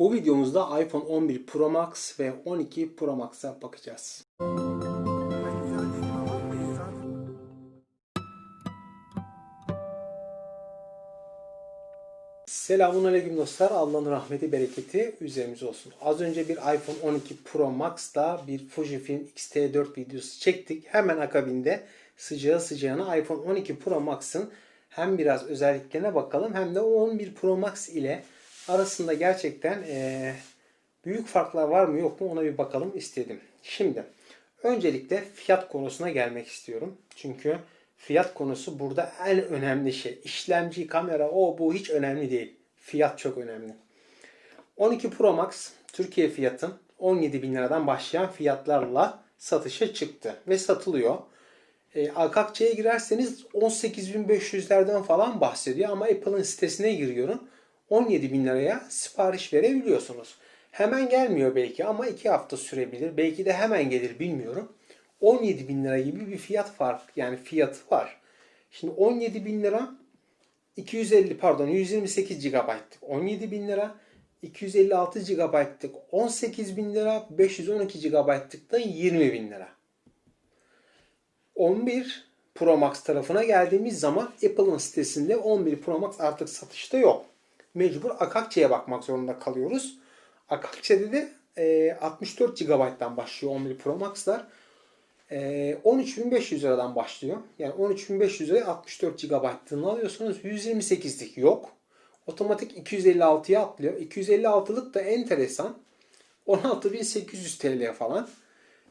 Bu videomuzda iPhone 11 Pro Max ve 12 Pro Max'a bakacağız. Selamun Aleyküm dostlar. Allah'ın rahmeti, bereketi üzerimize olsun. Az önce bir iPhone 12 Pro Max'ta bir Fujifilm X-T4 videosu çektik. Hemen akabinde sıcağı sıcağına iPhone 12 Pro Max'ın hem biraz özelliklerine bakalım hem de 11 Pro Max ile arasında gerçekten eee, büyük farklar var mı yok mu ona bir bakalım istedim. Şimdi öncelikle fiyat konusuna gelmek istiyorum. Çünkü fiyat konusu burada en önemli şey. İşlemci, kamera o bu hiç önemli değil. Fiyat çok önemli. 12 Pro Max Türkiye fiyatı 17 bin liradan başlayan fiyatlarla satışa çıktı ve satılıyor. E, Akakçe'ye girerseniz 18.500'lerden falan bahsediyor ama Apple'ın sitesine giriyorum. 17 bin liraya sipariş verebiliyorsunuz. Hemen gelmiyor belki ama 2 hafta sürebilir. Belki de hemen gelir bilmiyorum. 17 bin lira gibi bir fiyat fark yani fiyatı var. Şimdi 17 bin lira 250 pardon 128 GB'lık 17 bin lira 256 GB'lık 18 bin lira 512 GB'lık da 20 bin lira. 11 Pro Max tarafına geldiğimiz zaman Apple'ın sitesinde 11 Pro Max artık satışta yok. Mecbur Akakçe'ye bakmak zorunda kalıyoruz. Akakçe'de de e, 64 GB'dan başlıyor 11 Pro Max'lar. E, 13.500 liradan başlıyor. Yani 13.500 liraya 64 GB'ını alıyorsunuz. 128'lik yok. Otomatik 256'ya atlıyor. 256'lık da enteresan. 16.800 TL falan.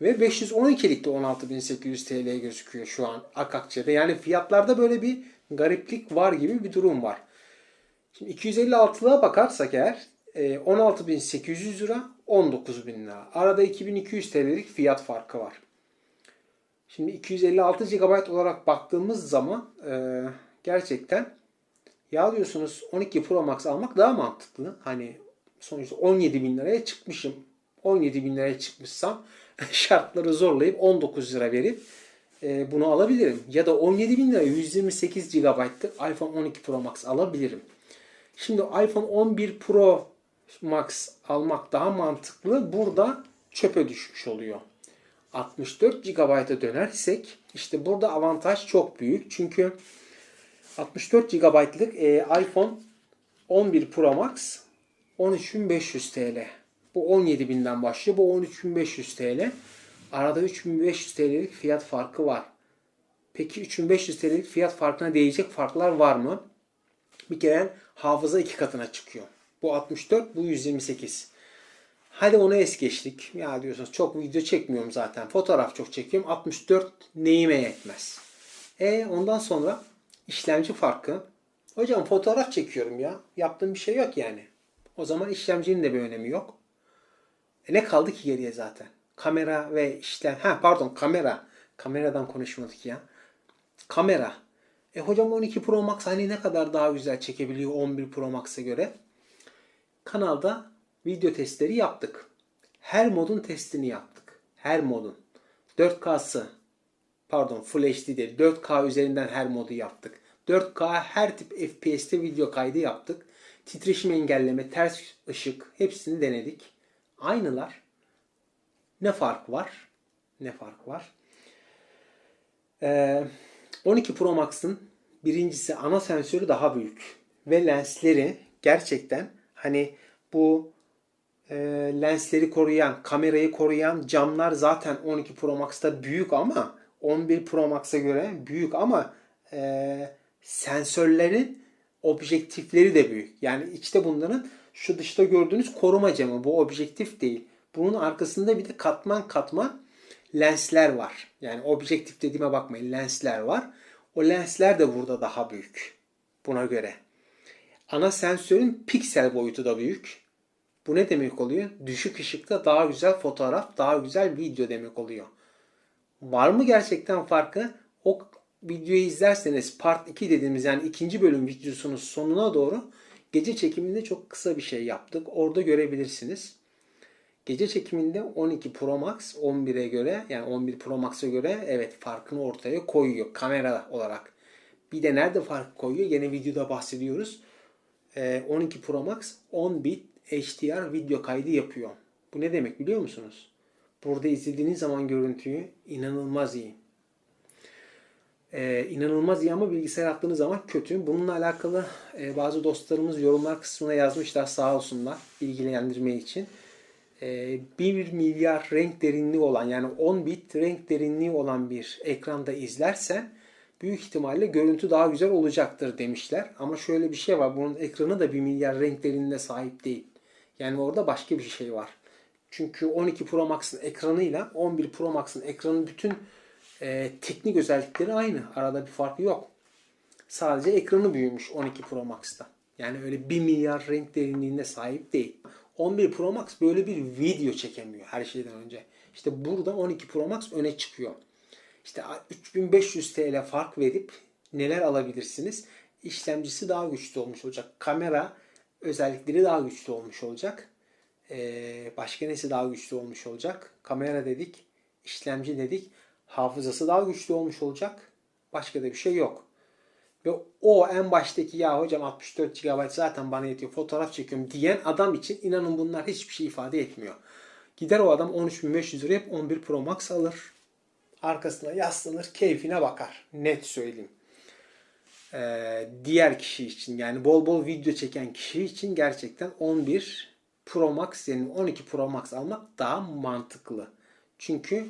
Ve 512'lik de 16.800 TL gözüküyor şu an Akakçe'de. Yani fiyatlarda böyle bir gariplik var gibi bir durum var. Şimdi 256'lığa bakarsak eğer e, 16.800 lira 19.000 lira. Arada 2200 TL'lik fiyat farkı var. Şimdi 256 GB olarak baktığımız zaman e, gerçekten ya diyorsunuz 12 Pro Max almak daha mantıklı. Hani sonuçta 17 bin liraya çıkmışım. 17 bin liraya çıkmışsam şartları zorlayıp 19 lira verip e, bunu alabilirim. Ya da 17 bin lira 128 GB'lık iPhone 12 Pro Max alabilirim. Şimdi iPhone 11 Pro Max almak daha mantıklı. Burada çöpe düşmüş oluyor. 64 GB'a dönersek işte burada avantaj çok büyük. Çünkü 64 GB'lık e, iPhone 11 Pro Max 13.500 TL. Bu 17.000'den başlıyor. Bu 13.500 TL. Arada 3.500 TL'lik fiyat farkı var. Peki 3.500 TL'lik fiyat farkına değecek farklar var mı? Bir kere hafıza iki katına çıkıyor. Bu 64, bu 128. Hadi onu es geçtik. Ya diyorsunuz çok video çekmiyorum zaten. Fotoğraf çok çekiyorum. 64 neyime yetmez. E ondan sonra işlemci farkı. Hocam fotoğraf çekiyorum ya. Yaptığım bir şey yok yani. O zaman işlemcinin de bir önemi yok. E ne kaldı ki geriye zaten? Kamera ve işlem... Ha pardon kamera. Kameradan konuşmadık ya. Kamera. E hocam 12 Pro Max hani ne kadar daha güzel çekebiliyor 11 Pro Max'a göre? Kanalda video testleri yaptık. Her modun testini yaptık. Her modun. 4K'sı pardon Full HD değil 4K üzerinden her modu yaptık. 4K her tip FPS'te video kaydı yaptık. Titreşim engelleme, ters ışık hepsini denedik. Aynılar. Ne fark var? Ne fark var? Ee, 12 Pro Max'ın birincisi ana sensörü daha büyük. Ve lensleri gerçekten hani bu e, lensleri koruyan, kamerayı koruyan camlar zaten 12 Pro Max'ta büyük ama 11 Pro Max'a göre büyük ama e, sensörlerin objektifleri de büyük. Yani içte bunların şu dışta gördüğünüz koruma camı bu objektif değil. Bunun arkasında bir de katman katman lensler var. Yani objektif dediğime bakmayın lensler var. O lensler de burada daha büyük. Buna göre. Ana sensörün piksel boyutu da büyük. Bu ne demek oluyor? Düşük ışıkta daha güzel fotoğraf, daha güzel video demek oluyor. Var mı gerçekten farkı? O videoyu izlerseniz part 2 dediğimiz yani ikinci bölüm videosunun sonuna doğru gece çekiminde çok kısa bir şey yaptık. Orada görebilirsiniz. Gece çekiminde 12 Pro Max 11'e göre yani 11 Pro Max'a göre evet farkını ortaya koyuyor kamera olarak. Bir de nerede fark koyuyor? Yine videoda bahsediyoruz. Ee, 12 Pro Max 10 bit HDR video kaydı yapıyor. Bu ne demek biliyor musunuz? Burada izlediğiniz zaman görüntüyü inanılmaz iyi. Ee, inanılmaz iyi ama bilgisayar attığınız zaman kötü. Bununla alakalı e, bazı dostlarımız yorumlar kısmına yazmışlar sağ olsunlar bilgilendirme için. E, 1 milyar renk derinliği olan yani 10 bit renk derinliği olan bir ekranda izlersen büyük ihtimalle görüntü daha güzel olacaktır demişler. Ama şöyle bir şey var. Bunun ekranı da 1 milyar renk derinliğine sahip değil. Yani orada başka bir şey var. Çünkü 12 Pro Max'ın ekranıyla 11 Pro Max'ın ekranın bütün e, teknik özellikleri aynı. Arada bir fark yok. Sadece ekranı büyümüş 12 Pro Max'ta. Yani öyle 1 milyar renk derinliğine sahip değil. 11 Pro Max böyle bir video çekemiyor her şeyden önce. İşte burada 12 Pro Max öne çıkıyor. İşte 3500 TL fark verip neler alabilirsiniz? İşlemcisi daha güçlü olmuş olacak. Kamera özellikleri daha güçlü olmuş olacak. Ee, başka nesi daha güçlü olmuş olacak? Kamera dedik, işlemci dedik. Hafızası daha güçlü olmuş olacak. Başka da bir şey yok. Ve o en baştaki ya hocam 64 GB zaten bana yetiyor fotoğraf çekiyorum diyen adam için inanın bunlar hiçbir şey ifade etmiyor. Gider o adam 13.500 liraya hep 11 Pro Max alır. Arkasına yaslanır keyfine bakar. Net söyleyeyim. Ee, diğer kişi için yani bol bol video çeken kişi için gerçekten 11 Pro Max yani 12 Pro Max almak daha mantıklı. Çünkü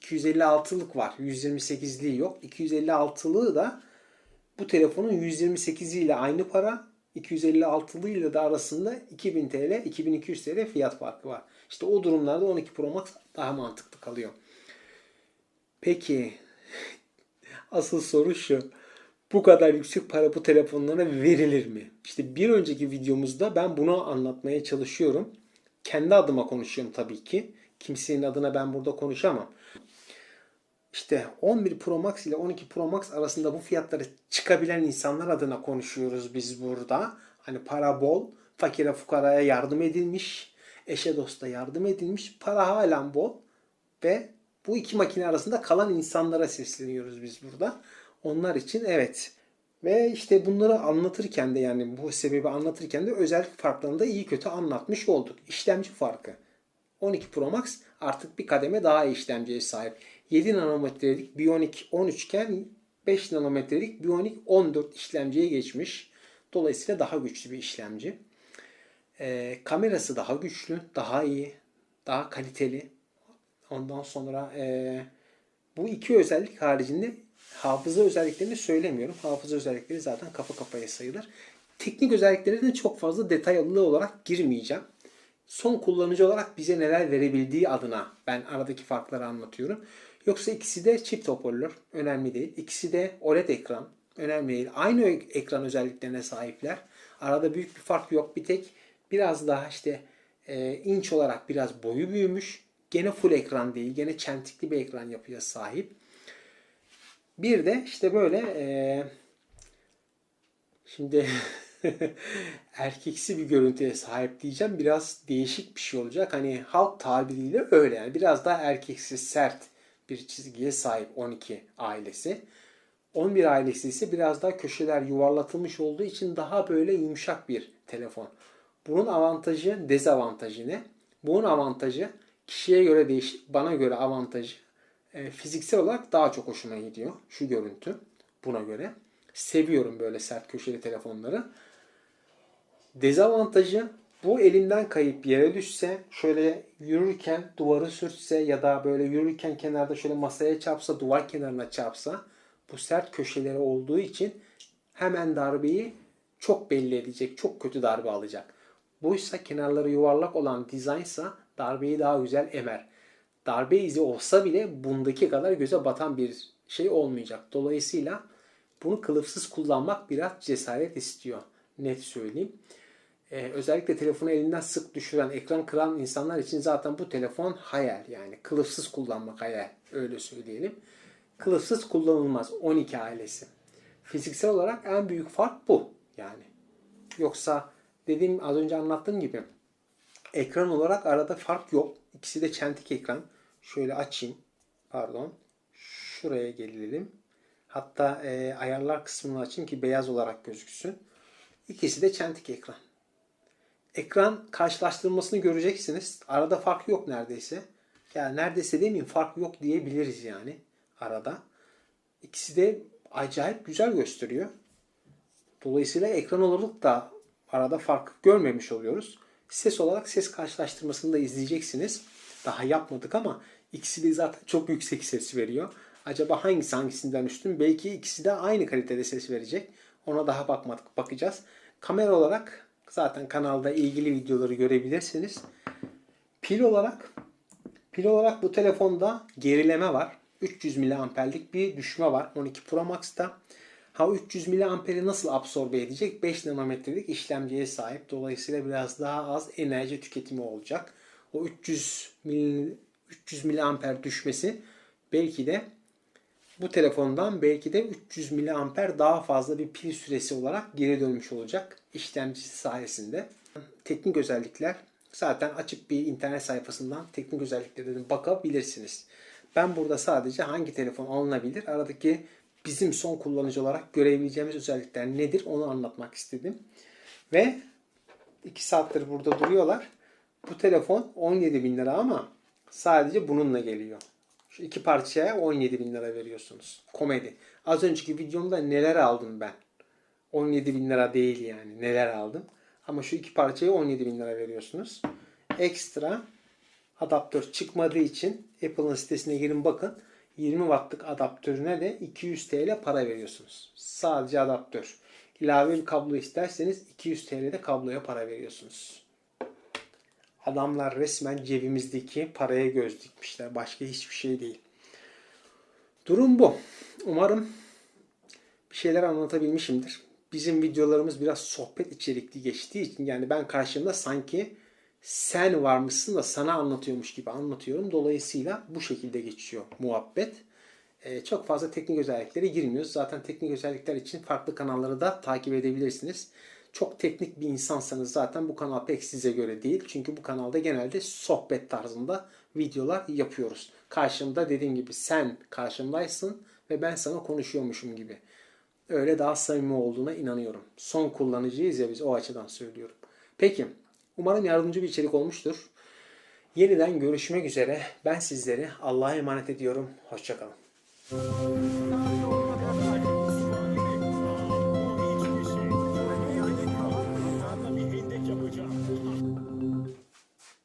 256'lık var. 128'liği yok. 256'lığı da bu telefonun 128 ile aynı para. 256'lı ile de arasında 2000 TL, 2200 TL fiyat farkı var. İşte o durumlarda 12 Pro Max daha mantıklı kalıyor. Peki asıl soru şu. Bu kadar yüksek para bu telefonlara verilir mi? İşte bir önceki videomuzda ben bunu anlatmaya çalışıyorum. Kendi adıma konuşuyorum tabii ki. Kimsenin adına ben burada konuşamam. İşte 11 Pro Max ile 12 Pro Max arasında bu fiyatları çıkabilen insanlar adına konuşuyoruz biz burada. Hani para bol, fakire fukaraya yardım edilmiş, eşe dosta yardım edilmiş, para halen bol ve bu iki makine arasında kalan insanlara sesleniyoruz biz burada. Onlar için evet. Ve işte bunları anlatırken de yani bu sebebi anlatırken de özellik farklarını da iyi kötü anlatmış olduk. İşlemci farkı. 12 Pro Max artık bir kademe daha işlemciye sahip. 7 nanometrelik Bionic 13 iken 5 nanometrelik Bionic 14 işlemciye geçmiş. Dolayısıyla daha güçlü bir işlemci. Ee, kamerası daha güçlü, daha iyi, daha kaliteli. Ondan sonra e, bu iki özellik haricinde hafıza özelliklerini söylemiyorum. Hafıza özellikleri zaten kafa kafaya sayılır. Teknik özelliklerine çok fazla detaylı olarak girmeyeceğim. Son kullanıcı olarak bize neler verebildiği adına ben aradaki farkları anlatıyorum. Yoksa ikisi de çift hoparlör. Önemli değil. İkisi de OLED ekran. Önemli değil. Aynı ekran özelliklerine sahipler. Arada büyük bir fark yok. Bir tek biraz daha işte e, inç olarak biraz boyu büyümüş. Gene full ekran değil. Gene çentikli bir ekran yapıya sahip. Bir de işte böyle e, şimdi erkeksi bir görüntüye sahip diyeceğim. Biraz değişik bir şey olacak. Hani halk tabiriyle öyle yani. Biraz daha erkeksi, sert bir çizgiye sahip 12 ailesi. 11 ailesi ise biraz daha köşeler yuvarlatılmış olduğu için daha böyle yumuşak bir telefon. Bunun avantajı, dezavantajı ne? Bunun avantajı kişiye göre değişik. Bana göre avantajı e, fiziksel olarak daha çok hoşuma gidiyor. Şu görüntü buna göre. Seviyorum böyle sert köşeli telefonları. Dezavantajı bu elimden kayıp yere düşse, şöyle yürürken duvarı sürtse ya da böyle yürürken kenarda şöyle masaya çarpsa, duvar kenarına çarpsa bu sert köşeleri olduğu için hemen darbeyi çok belli edecek, çok kötü darbe alacak. Buysa kenarları yuvarlak olan dizaynsa darbeyi daha güzel emer. Darbe izi olsa bile bundaki kadar göze batan bir şey olmayacak. Dolayısıyla bunu kılıfsız kullanmak biraz cesaret istiyor. Net söyleyeyim. Ee, özellikle telefonu elinden sık düşüren, ekran kıran insanlar için zaten bu telefon hayal yani. Kılıfsız kullanmak hayal. Öyle söyleyelim. Kılıfsız kullanılmaz 12 ailesi. Fiziksel olarak en büyük fark bu. Yani. Yoksa dediğim az önce anlattığım gibi ekran olarak arada fark yok. İkisi de çentik ekran. Şöyle açayım. Pardon. Şuraya gelelim. Hatta e, ayarlar kısmını açayım ki beyaz olarak gözüksün. İkisi de çentik ekran. Ekran karşılaştırmasını göreceksiniz. Arada fark yok neredeyse. Yani neredeyse demeyeyim fark yok diyebiliriz yani arada. İkisi de acayip güzel gösteriyor. Dolayısıyla ekran olarak da arada fark görmemiş oluyoruz. Ses olarak ses karşılaştırmasını da izleyeceksiniz. Daha yapmadık ama ikisi de zaten çok yüksek ses veriyor. Acaba hangisi hangisinden üstün? Belki ikisi de aynı kalitede ses verecek. Ona daha bakmadık. Bakacağız. Kamera olarak zaten kanalda ilgili videoları görebilirsiniz. Pil olarak pil olarak bu telefonda gerileme var. 300 miliamperlik bir düşme var 12 Pro Max'ta. Ha 300 miliamperi nasıl absorbe edecek? 5 nanometrelik işlemciye sahip. Dolayısıyla biraz daha az enerji tüketimi olacak. O 300 mil, 300 miliamper düşmesi belki de bu telefondan belki de 300 miliamper daha fazla bir pil süresi olarak geri dönmüş olacak işlemcisi sayesinde. Teknik özellikler zaten açıp bir internet sayfasından teknik özelliklerine bakabilirsiniz. Ben burada sadece hangi telefon alınabilir, aradaki bizim son kullanıcı olarak görebileceğimiz özellikler nedir onu anlatmak istedim. Ve 2 saattir burada duruyorlar. Bu telefon 17 bin lira ama sadece bununla geliyor. Şu iki parçaya 17 bin lira veriyorsunuz. Komedi. Az önceki videomda neler aldım ben. 17 bin lira değil yani. Neler aldım. Ama şu iki parçaya 17 bin lira veriyorsunuz. Ekstra adaptör çıkmadığı için Apple'ın sitesine girin bakın. 20 wattlık adaptörüne de 200 TL para veriyorsunuz. Sadece adaptör. İlave bir kablo isterseniz 200 TL'de kabloya para veriyorsunuz. Adamlar resmen cebimizdeki paraya göz dikmişler. Başka hiçbir şey değil. Durum bu. Umarım bir şeyler anlatabilmişimdir. Bizim videolarımız biraz sohbet içerikli geçtiği için yani ben karşımda sanki sen varmışsın da sana anlatıyormuş gibi anlatıyorum. Dolayısıyla bu şekilde geçiyor muhabbet. Ee, çok fazla teknik özelliklere girmiyoruz. Zaten teknik özellikler için farklı kanalları da takip edebilirsiniz. Çok teknik bir insansanız zaten bu kanal pek size göre değil. Çünkü bu kanalda genelde sohbet tarzında videolar yapıyoruz. Karşımda dediğim gibi sen karşımdaysın ve ben sana konuşuyormuşum gibi. Öyle daha samimi olduğuna inanıyorum. Son kullanıcıyız ya biz o açıdan söylüyorum. Peki umarım yardımcı bir içerik olmuştur. Yeniden görüşmek üzere. Ben sizleri Allah'a emanet ediyorum. Hoşçakalın.